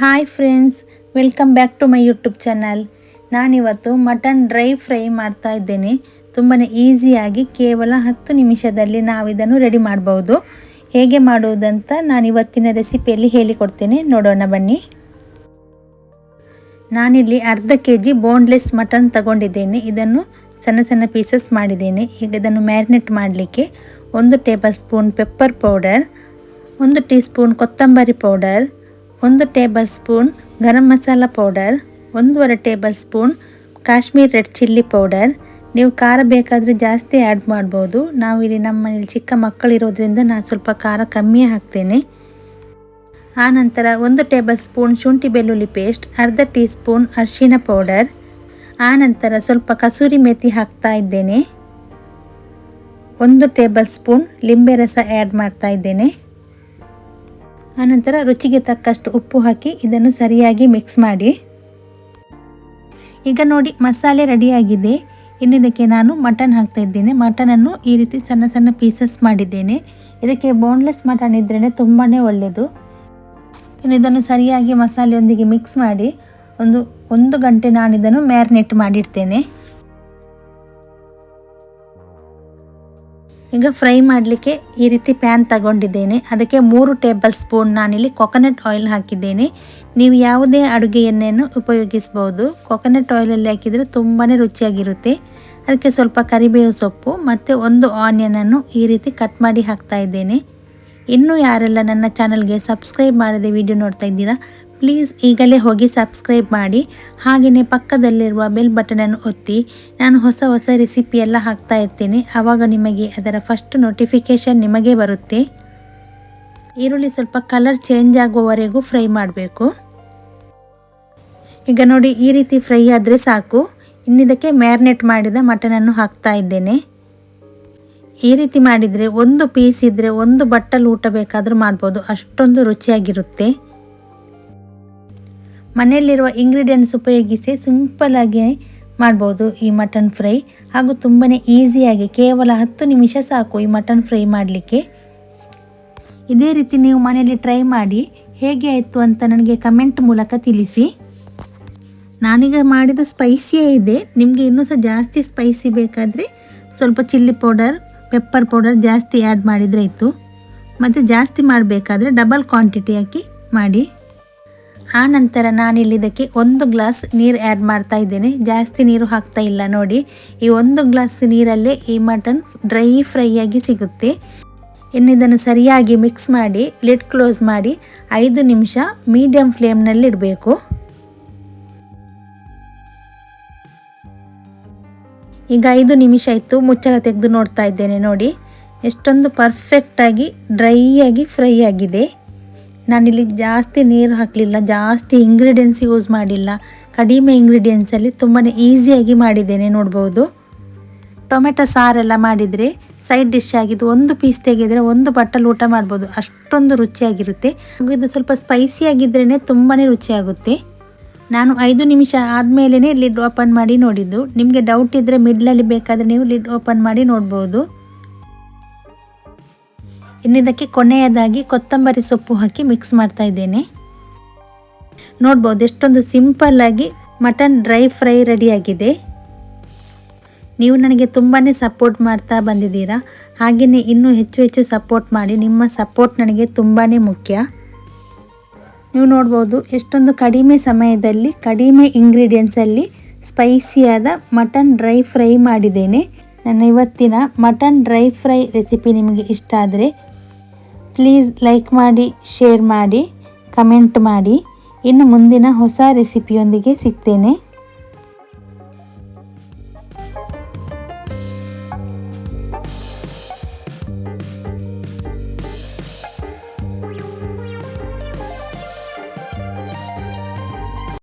Hi friends, welcome back to my YouTube channel. ನಾನಿವತ್ತು mutton dry fry ಮಾಡ್ತಾ ಇದ್ದೇನೆ. ತುಂಬಾ ಈಸಿಯಾಗಿ ಕೇವಲ ಹತ್ತು ನಿಮಿಷದಲ್ಲಿ ನಾವು ಇದನ್ನು ರೆಡಿ ಮಾಡ್ಬೋದು. ಹೇಗೆ ಮಾಡುವುದಂತ ನಾನು ಇವತ್ತಿನ ರೆಸಿಪಿಯಲ್ಲಿ ಹೇಳಿಕೊಡ್ತೇನೆ. ನೋಡೋಣ ಬನ್ನಿ. ನಾನಿಲ್ಲಿ ಅರ್ಧ ಕೆ ಜಿ ಬೋನ್ಲೆಸ್ ಮಟನ್ ತಗೊಂಡಿದ್ದೇನೆ. ಇದನ್ನು ಸಣ್ಣ ಸಣ್ಣ ಪೀಸಸ್ ಮಾಡಿದ್ದೇನೆ. ಈಗ ಇದನ್ನು ಮ್ಯಾರಿನೇಟ್ ಮಾಡಲಿಕ್ಕೆ ಒಂದು ಟೇಬಲ್ ಸ್ಪೂನ್ ಪೆಪ್ಪರ್ ಪೌಡರ್ ಒಂದು ಟೀ ಸ್ಪೂನ್ ಕೊತ್ತಂಬರಿ ಪೌಡರ್ ಒಂದು tablespoon garam masala powder, ಒಂದೂವರೆ tablespoon Kashmir red chilli powder. ನೀವು ಖಾರ ಬೇಕಾದರೆ ಜಾಸ್ತಿ ಆ್ಯಡ್ ಮಾಡ್ಬೋದು. ನಾವು ಇಲ್ಲಿ ನಮ್ಮ ಮನೇಲಿ ಚಿಕ್ಕ ಮಕ್ಕಳಿರೋದ್ರಿಂದ ನಾನು ಸ್ವಲ್ಪ ಖಾರ ಕಮ್ಮಿ ಹಾಕ್ತೇನೆ. ಆನಂತರ ಒಂದು ಟೇಬಲ್ ಸ್ಪೂನ್ ಶುಂಠಿ ಬೆಳ್ಳುಳ್ಳಿ ಪೇಸ್ಟ್, ಅರ್ಧ ಟೀ ಸ್ಪೂನ್ ಅರಿಶಿನ ಪೌಡರ್. ಆನಂತರ ಸ್ವಲ್ಪ ಕಸೂರಿ ಮೆಥಿ ಹಾಕ್ತಾ ಇದ್ದೇನೆ. ಒಂದು ಟೇಬಲ್ ಸ್ಪೂನ್ ಲಿಂಬೆ ರಸ ಆ್ಯಡ್ ಮಾಡ್ತಾ ಇದ್ದೇನೆ. ಆನಂತರ ರುಚಿಗೆ ತಕ್ಕಷ್ಟು ಉಪ್ಪು ಹಾಕಿ ಇದನ್ನು ಸರಿಯಾಗಿ ಮಿಕ್ಸ್ ಮಾಡಿ. ಈಗ ನೋಡಿ ಮಸಾಲೆ ರೆಡಿಯಾಗಿದೆ. ಇನ್ನಿದಕ್ಕೆ ನಾನು ಮಟನ್ ಹಾಕ್ತಾ ಇದ್ದೇನೆ. ಮಟನನ್ನು ಈ ರೀತಿ ಸಣ್ಣ ಸಣ್ಣ ಪೀಸಸ್ ಮಾಡಿದ್ದೇನೆ. ಇದಕ್ಕೆ ಬೋನ್ಲೆಸ್ ಮಟನ್ ಇದ್ರೇ ತುಂಬಾ ಒಳ್ಳೆಯದು ಇನ್ನು ಇದನ್ನು ಸರಿಯಾಗಿ ಮಸಾಲೆಯೊಂದಿಗೆ ಮಿಕ್ಸ್ ಮಾಡಿ ಒಂದು ಒಂದು ಗಂಟೆ ನಾನು ಇದನ್ನು ಮ್ಯಾರಿನೇಟ್ ಮಾಡಿರ್ತೇನೆ. ಈಗ ಫ್ರೈ ಮಾಡಲಿಕ್ಕೆ ಈ ರೀತಿ ಪ್ಯಾನ್ ತಗೊಂಡಿದ್ದೇನೆ. ಅದಕ್ಕೆ ಮೂರು ಟೇಬಲ್ ಸ್ಪೂನ್ ನಾನಿಲ್ಲಿ ಕೊಕೊನಟ್ ಆಯಿಲ್ ಹಾಕಿದ್ದೇನೆ. ನೀವು ಯಾವುದೇ ಅಡುಗೆ ಎಣ್ಣೆಯನ್ನು ಉಪಯೋಗಿಸ್ಬೋದು. ಕೊಕೊನಟ್ ಆಯಿಲಲ್ಲಿ ಹಾಕಿದರೆ ತುಂಬಾ ರುಚಿಯಾಗಿರುತ್ತೆ. ಅದಕ್ಕೆ ಸ್ವಲ್ಪ ಕರಿಬೇವು ಸೊಪ್ಪು ಮತ್ತು ಒಂದು ಆನಿಯನನ್ನು ಈ ರೀತಿ ಕಟ್ ಮಾಡಿ ಹಾಕ್ತಾ ಇದ್ದೇನೆ. ಇನ್ನೂ ಯಾರೆಲ್ಲ ನನ್ನ ಚಾನಲ್ಗೆ ಸಬ್ಸ್ಕ್ರೈಬ್ ಮಾಡದೆ ವಿಡಿಯೋ ನೋಡ್ತಾ ಇದ್ದೀರಾ ಪ್ಲೀಸ್ ಈಗಲೇ ಹೋಗಿ ಸಬ್ಸ್ಕ್ರೈಬ್ ಮಾಡಿ ಹಾಗೆಯೇ ಪಕ್ಕದಲ್ಲಿರುವ ಬೆಲ್ ಬಟನನ್ನು ಒತ್ತಿ. ನಾನು ಹೊಸ ಹೊಸ ರೆಸಿಪಿ ಎಲ್ಲ ಹಾಕ್ತಾ ಇರ್ತೀನಿ. ಆವಾಗ ನಿಮಗೆ ಅದರ ಫಸ್ಟ್ ನೋಟಿಫಿಕೇಷನ್ ನಿಮಗೆ ಬರುತ್ತೆ. ಈರುಳ್ಳಿ ಸ್ವಲ್ಪ ಕಲರ್ ಚೇಂಜ್ ಆಗುವವರೆಗೂ ಫ್ರೈ ಮಾಡಬೇಕು. ಈಗ ನೋಡಿ, ಈ ರೀತಿ ಫ್ರೈ ಆದರೆ ಸಾಕು. ಇನ್ನಿದಕ್ಕೆ ಮ್ಯಾರಿನೇಟ್ ಮಾಡಿದ ಮಟನನ್ನು ಹಾಕ್ತಾ ಇದ್ದೇನೆ. ಈ ರೀತಿ ಮಾಡಿದರೆ ಒಂದು ಪೀಸ್ ಇದ್ದರೆ ಒಂದು ಬಟ್ಟಲು ಊಟ ಬೇಕಾದರೂ ಮಾಡ್ಬೋದು. ಅಷ್ಟೊಂದು ರುಚಿಯಾಗಿರುತ್ತೆ. ಮನೆಯಲ್ಲಿರುವ ಇಂಗ್ರೀಡಿಯೆಂಟ್ಸ್ ಉಪಯೋಗಿಸಿ ಸಿಂಪಲಾಗಿ ಮಾಡ್ಬೋದು ಈ ಮಟನ್ ಫ್ರೈ ಹಾಗೂ ತುಂಬಾ ಈಸಿಯಾಗಿ ಕೇವಲ ಹತ್ತು ನಿಮಿಷ ಸಾಕು ಈ ಮಟನ್ ಫ್ರೈ ಮಾಡಲಿಕ್ಕೆ. ಇದೇ ರೀತಿ ನೀವು ಮನೆಯಲ್ಲಿ ಟ್ರೈ ಮಾಡಿ ಹೇಗೆ ಆಯಿತು ಅಂತ ನನಗೆ ಕಮೆಂಟ್ ಮೂಲಕ ತಿಳಿಸಿ. ನಾನೀಗ ಮಾಡಿದ ಸ್ಪೈಸಿಯೇ ಇದೆ. ನಿಮಗೆ ಇನ್ನೂ ಸಹ ಜಾಸ್ತಿ ಸ್ಪೈಸಿ ಬೇಕಾದರೆ ಸ್ವಲ್ಪ ಚಿಲ್ಲಿ ಪೌಡರ್ ಪೆಪ್ಪರ್ ಪೌಡರ್ ಜಾಸ್ತಿ ಆ್ಯಡ್ ಮಾಡಿದರೆ ಇತ್ತು ಮತ್ತು ಜಾಸ್ತಿ ಮಾಡಬೇಕಾದ್ರೆ ಡಬಲ್ ಕ್ವಾಂಟಿಟಿ ಹಾಕಿ ಮಾಡಿ. ಆ ನಂತರ ನಾನಿಲ್ಲಿ ಇದಕ್ಕೆ ಒಂದು ಗ್ಲಾಸ್ ನೀರು ಆ್ಯಡ್ ಮಾಡ್ತಾ ಇದ್ದೇನೆ. ಜಾಸ್ತಿ ನೀರು ಹಾಕ್ತಾ ಇಲ್ಲ ನೋಡಿ. ಈ ಒಂದು ಗ್ಲಾಸ್ ನೀರಲ್ಲೇ ಈ ಮಟನ್ ಡ್ರೈ ಫ್ರೈ ಆಗಿ ಸಿಗುತ್ತೆ. ಇನ್ನಿದನ್ನು ಸರಿಯಾಗಿ ಮಿಕ್ಸ್ ಮಾಡಿ ಲಿಡ್ ಕ್ಲೋಸ್ ಮಾಡಿ ಐದು ನಿಮಿಷ ಮೀಡಿಯಮ್ ಫ್ಲೇಮ್ನಲ್ಲಿಡಬೇಕು ಈಗ ಐದು ನಿಮಿಷ ಇತ್ತು ಮುಚ್ಚಳ ತೆಗೆದು ನೋಡ್ತಾ ಇದ್ದೇನೆ ನೋಡಿ. ಎಷ್ಟೊಂದು ಪರ್ಫೆಕ್ಟಾಗಿ ಡ್ರೈ ಆಗಿ ಫ್ರೈ ಆಗಿದೆ. ನಾನಿಲ್ಲಿ ಜಾಸ್ತಿ ನೀರು ಹಾಕಲಿಲ್ಲ, ಜಾಸ್ತಿ ಇಂಗ್ರೀಡಿಯೆಂಟ್ಸ್ ಯೂಸ್ ಮಾಡಿಲ್ಲ. ಕಡಿಮೆ ಇಂಗ್ರೀಡಿಯೆಂಟ್ಸಲ್ಲಿ ತುಂಬಾ ಈಸಿಯಾಗಿ ಮಾಡಿದ್ದೇನೆ, ನೋಡ್ಬೋದು. ಟೊಮೆಟೊ ಸಾರೆಲ್ಲ ಮಾಡಿದರೆ ಸೈಡ್ ಡಿಶ್ ಆಗಿದ್ದು ಒಂದು ಪೀಸ್ ತೆಗೆದರೆ ಒಂದು ಬಟ್ಟಲು ಊಟ ಮಾಡ್ಬೋದು. ಅಷ್ಟೊಂದು ರುಚಿಯಾಗಿರುತ್ತೆ. ಇದು ಸ್ವಲ್ಪ ಸ್ಪೈಸಿ ಆಗಿದ್ರೇ ತುಂಬಾ ರುಚಿಯಾಗುತ್ತೆ. ನಾನು ಐದು ನಿಮಿಷ ಆದಮೇಲೆ ಲಿಡ್ ಓಪನ್ ಮಾಡಿ ನೋಡಿದ್ದು. ನಿಮಗೆ ಡೌಟ್ ಇದ್ದರೆ ಮಿಡ್ಲಲ್ಲಿ ಬೇಕಾದರೆ ನೀವು ಲಿಡ್ ಓಪನ್ ಮಾಡಿ ನೋಡ್ಬೋದು. ಇನ್ನಿದಕ್ಕೆ ಕೊನೆಯದಾಗಿ ಕೊತ್ತಂಬರಿ ಸೊಪ್ಪು ಹಾಕಿ ಮಿಕ್ಸ್ ಮಾಡ್ತಾ ಇದ್ದೇನೆ. ನೋಡ್ಬೋದು, ಎಷ್ಟೊಂದು ಸಿಂಪಲ್ಲಾಗಿ ಮಟನ್ ಡ್ರೈ ಫ್ರೈ ರೆಡಿಯಾಗಿದೆ ನೀವು ನನಗೆ ತುಂಬಾ ಸಪೋರ್ಟ್ ಮಾಡ್ತಾ ಬಂದಿದ್ದೀರಾ. ಹಾಗೆಯೇ ಇನ್ನೂ ಹೆಚ್ಚು ಹೆಚ್ಚು ಸಪೋರ್ಟ್ ಮಾಡಿ, ನಿಮ್ಮ ಸಪೋರ್ಟ್ ನನಗೆ ತುಂಬಾ ಮುಖ್ಯ. ನೀವು ನೋಡ್ಬೋದು, ಎಷ್ಟೊಂದು ಕಡಿಮೆ ಸಮಯದಲ್ಲಿ, ಕಡಿಮೆ ಇಂಗ್ರೀಡಿಯೆಂಟ್ಸಲ್ಲಿ ಸ್ಪೈಸಿಯಾದ ಮಟನ್ ಡ್ರೈ ಫ್ರೈ ಮಾಡಿದ್ದೇನೆ. ನನ್ನ ಇವತ್ತಿನ ಮಟನ್ ಡ್ರೈ ಫ್ರೈ ರೆಸಿಪಿ ನಿಮಗೆ ಇಷ್ಟ ಆದರೆ ಪ್ಲೀಸ್ ಲೈಕ್ ಮಾಡಿ ಶೇರ್ ಮಾಡಿ ಕಮೆಂಟ್ ಮಾಡಿ. ಇನ್ನು ಮುಂದಿನ ಹೊಸ ರೆಸಿಪಿಯೊಂದಿಗೆ ಸಿಗ್ತೇನೆ.